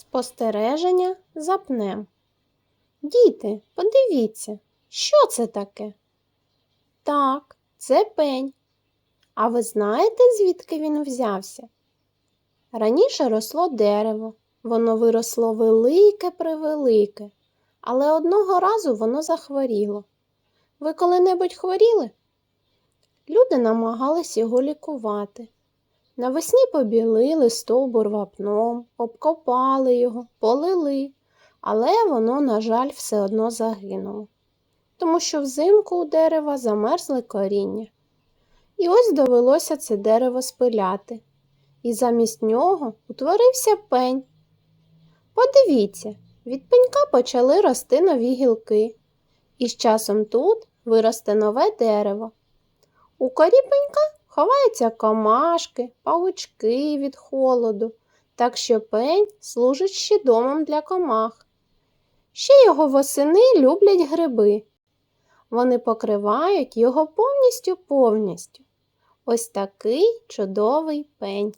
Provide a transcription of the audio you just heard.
Спостереження за пнем. Діти, подивіться, що це таке? Так, це пень. А ви знаєте, звідки він взявся? Раніше росло дерево, воно виросло велике превелике, але одного разу воно захворіло. Ви коли-небудь хворіли? Люди намагались його лікувати. Навесні побілили стовбур вапном, обкопали його, полили, але воно, на жаль, все одно загинуло, тому що взимку у дерева замерзли коріння. І ось довелося це дерево спиляти, і замість нього утворився пень. Подивіться, від пенька почали рости нові гілки, і з часом тут виросте нове дерево. У корі пенька ховаються комашки, павучки від холоду, так що пень служить ще домом для комах. Ще його восени люблять гриби. Вони покривають його повністю повністю. Ось такий чудовий пень.